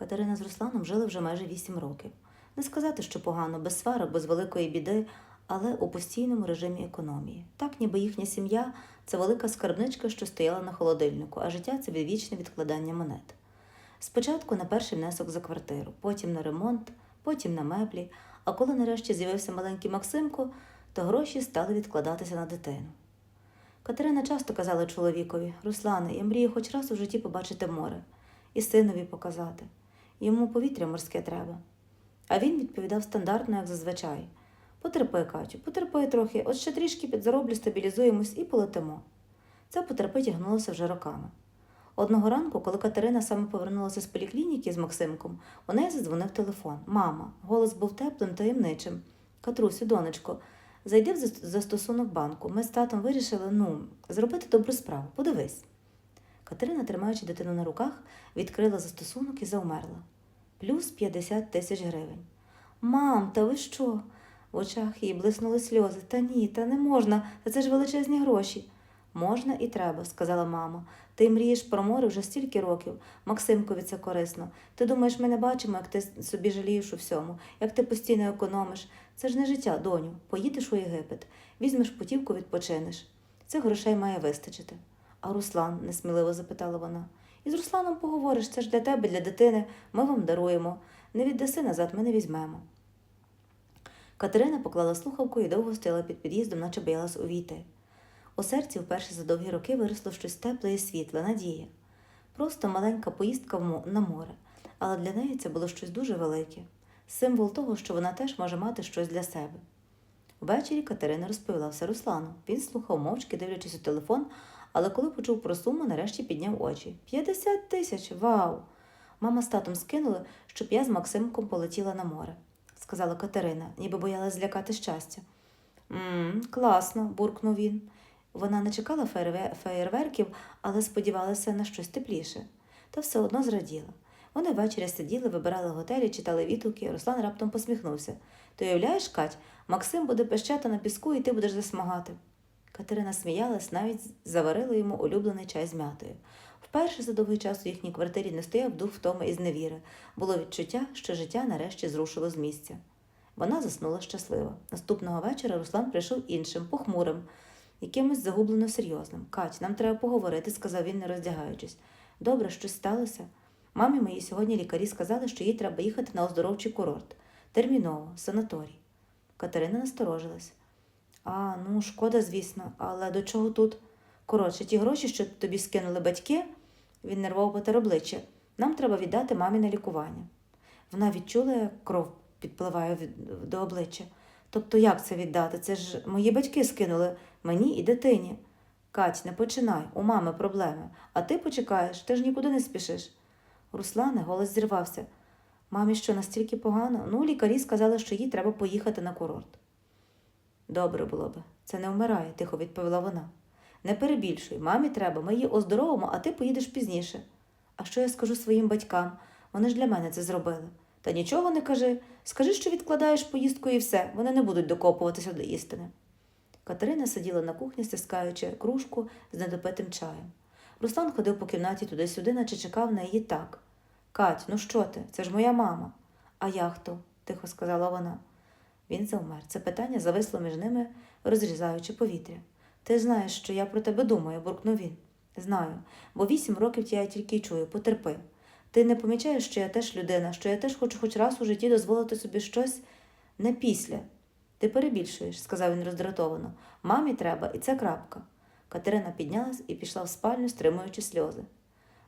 Катерина з Русланом жили вже майже вісім років. Не сказати, що погано, без сварок, без великої біди, але у постійному режимі економії. Так, ніби їхня сім'я це велика скарбничка, що стояла на холодильнику, а життя це відвічне відкладання монет. Спочатку на перший внесок за квартиру, потім на ремонт, потім на меблі. А коли нарешті з'явився маленький Максимко, то гроші стали відкладатися на дитину. Катерина часто казала чоловікові: Руслане, я мрію хоч раз у житті побачити море і синові показати. Йому повітря морське треба. А він відповідав стандартно, як зазвичай. Потерпи, Катю, потерпи трохи, от ще трішки підзароблю, стабілізуємось і полетимо. Це потерпи тягнулося вже роками. Одного ранку, коли Катерина саме повернулася з поліклініки з Максимком, у неї задзвонив телефон. Мама, голос був теплим, таємничим. Катрусю, донечко, зайди в застосунок банку. Ми з татом вирішили, ну, зробити добру справу. Подивись. Катерина, тримаючи дитину на руках, відкрила застосунок і заумерла. Плюс 50 тисяч гривень. Мам, та ви що? В очах її блиснули сльози. Та ні, та не можна, та це ж величезні гроші. Можна і треба, сказала мама. Ти мрієш про море вже стільки років. Максимкові це корисно. Ти думаєш, ми не бачимо, як ти собі жалієш у всьому, як ти постійно економиш. Це ж не життя, доню. Поїдеш у Єгипет, візьмеш путівку, відпочинеш. Цих грошей має вистачити. А Руслан? несміливо запитала вона. І з Русланом поговориш, це ж для тебе, для дитини. Ми вам даруємо. Не віддаси назад, ми не візьмемо. Катерина поклала слухавку і довго стояла під під'їздом, наче боялась увійти. У серці вперше за довгі роки виросло щось тепле і світле, надія. Просто маленька поїздка на море, але для неї це було щось дуже велике, символ того, що вона теж може мати щось для себе. Ввечері Катерина розповіла все Руслану. Він слухав мовчки, дивлячись у телефон, але коли почув про суму, нарешті підняв очі. 50 тисяч! Вау! Мама з татом скинули, щоб я з Максимком полетіла на море, сказала Катерина, ніби боялась злякати щастя. Мм, класно, буркнув він. Вона не чекала феєрверків, але сподівалася на щось тепліше. Та все одно зраділа. Вони ввечері сиділи, вибирали готелі, читали відгуки. Руслан раптом посміхнувся. Ти уявляєш, Кать, Максим буде пещати на піску, і ти будеш засмагати. Катерина сміялась, навіть заварила йому улюблений чай з м'ятою. Вперше за довгий час у їхній квартирі не стояв дух втоми і зневіри. Було відчуття, що життя нарешті зрушило з місця. Вона заснула щаслива. Наступного вечора Руслан прийшов іншим, похмурим, якимось загублено серйозним. Кать, нам треба поговорити, сказав він, не роздягаючись. Добре, щось сталося. Мамі моїй сьогодні лікарі сказали, що їй треба їхати на оздоровчий курорт. Терміново, санаторій. Катерина насторожилась. А, ну, шкода, звісно, але до чого тут? Коротше, ті гроші, що тобі скинули батьки, він нервово потер обличчя. Нам треба віддати мамі на лікування. Вона відчула, як кров підпливає до обличчя. Тобто, як це віддати? Це ж мої батьки скинули мені і дитині. Кать, не починай, у мами проблеми. А ти почекаєш, ти ж нікуди не спішиш. Руслане, голос зірвався. Мамі що настільки погано? Ну, лікарі сказали, що їй треба поїхати на курорт. Добре було би. Це не вмирає, тихо відповіла вона. Не перебільшуй, мамі треба, ми її оздоровимо, а ти поїдеш пізніше. А що я скажу своїм батькам? Вони ж для мене це зробили. Та нічого не кажи. Скажи, що відкладаєш поїздку і все, вони не будуть докопуватися до істини. Катерина сиділа на кухні, стискаючи кружку з недопитим чаєм. Руслан ходив по кімнаті туди-сюди, наче чекав на її так. Кать, ну що ти? Це ж моя мама. А я хто? тихо сказала вона. Він завмер. Це питання зависло між ними, розрізаючи повітря. Ти знаєш, що я про тебе думаю, буркнув він. Знаю, бо вісім років я тільки й чую, потерпи. Ти не помічаєш, що я теж людина, що я теж хочу хоч раз у житті дозволити собі щось не після. Ти перебільшуєш, сказав він роздратовано. Мамі треба, і це крапка. Катерина піднялась і пішла в спальню, стримуючи сльози.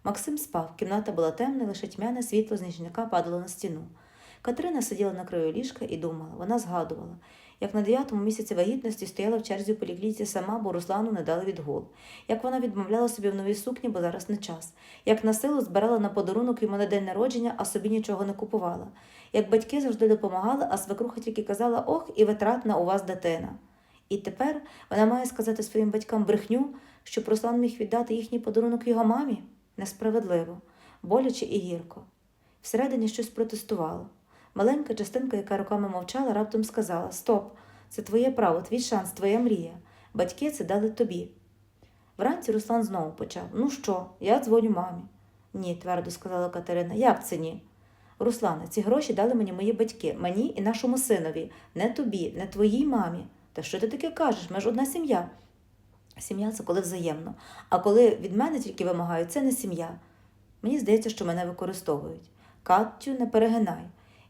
Максим спав, кімната була темна, лише тьмяне світло з нічника падало на стіну. Катерина сиділа на краю ліжка і думала, вона згадувала, як на дев'ятому місяці вагітності стояла в черзі у поліклініці сама, бо Руслану не дали відгул, як вона відмовляла собі в новій сукні, бо зараз не час, як на силу збирала на подарунок йому на день народження, а собі нічого не купувала, як батьки завжди допомагали, а свекруха тільки казала ох, і витратна у вас дитина. І тепер вона має сказати своїм батькам брехню, щоб Руслан міг віддати їхній подарунок його мамі? Несправедливо, боляче і гірко. Всередині щось протестувало. Маленька частинка, яка роками мовчала, раптом сказала: Стоп, це твоє право, твій шанс, твоя мрія. Батьки це дали тобі. Вранці Руслан знову почав: Ну що, я дзвоню мамі. Ні, твердо сказала Катерина. Як це ні? Руслане, ці гроші дали мені мої батьки, мені і нашому синові, не тобі, не твоїй мамі. Та що ти таке кажеш? Ми ж одна сім'я. Сім'я це коли взаємно. А коли від мене тільки вимагають, це не сім'я. Мені здається, що мене використовують. Катю, не перегинай.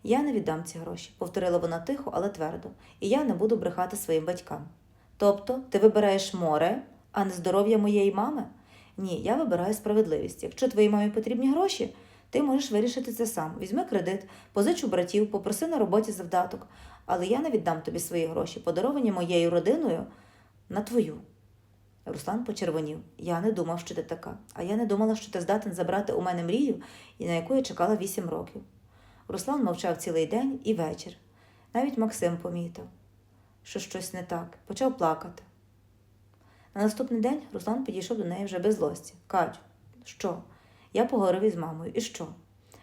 Я не віддам ці гроші, повторила вона тихо, але твердо, і я не буду брехати своїм батькам. Тобто, ти вибираєш море, а не здоров'я моєї мами? Ні, я вибираю справедливість. Якщо твоїй мамі потрібні гроші, ти можеш вирішити це сам. Візьми кредит, позич у братів, попроси на роботі завдаток, але я не віддам тобі свої гроші, подаровані моєю родиною на твою. Руслан почервонів. Я не думав, що ти така, а я не думала, що ти здатен забрати у мене мрію, на яку я чекала вісім років. Руслан мовчав цілий день і вечір. Навіть Максим помітив, що щось не так, почав плакати. На наступний день Руслан підійшов до неї вже без злості. Катю, що? Я поговорив із мамою. І що?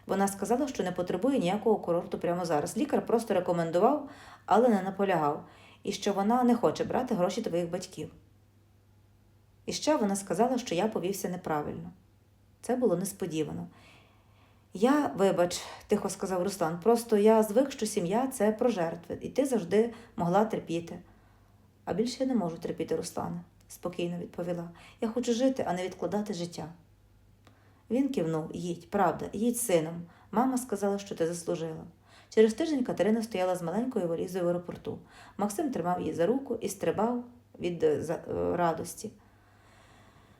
Вона сказала, що не потребує ніякого курорту прямо зараз. Лікар просто рекомендував, але не наполягав, і що вона не хоче брати гроші твоїх батьків. І ще вона сказала, що я повівся неправильно. Це було несподівано. Я, вибач, тихо сказав Руслан, просто я звик, що сім'я це про жертви, і ти завжди могла терпіти. А більше я не можу терпіти, Руслане, спокійно відповіла. Я хочу жити, а не відкладати життя. Він кивнув їдь, правда, їдь сином. Мама сказала, що ти заслужила. Через тиждень Катерина стояла з маленькою валізою в аеропорту. Максим тримав її за руку і стрибав від е, е, радості.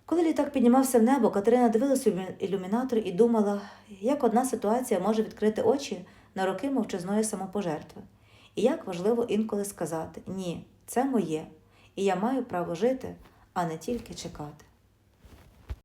Коли літак піднімався в небо, Катерина дивилася в ілюмінатор і думала, як одна ситуація може відкрити очі на роки мовчазної самопожертви. І як важливо інколи сказати ні, це моє, і я маю право жити, а не тільки чекати.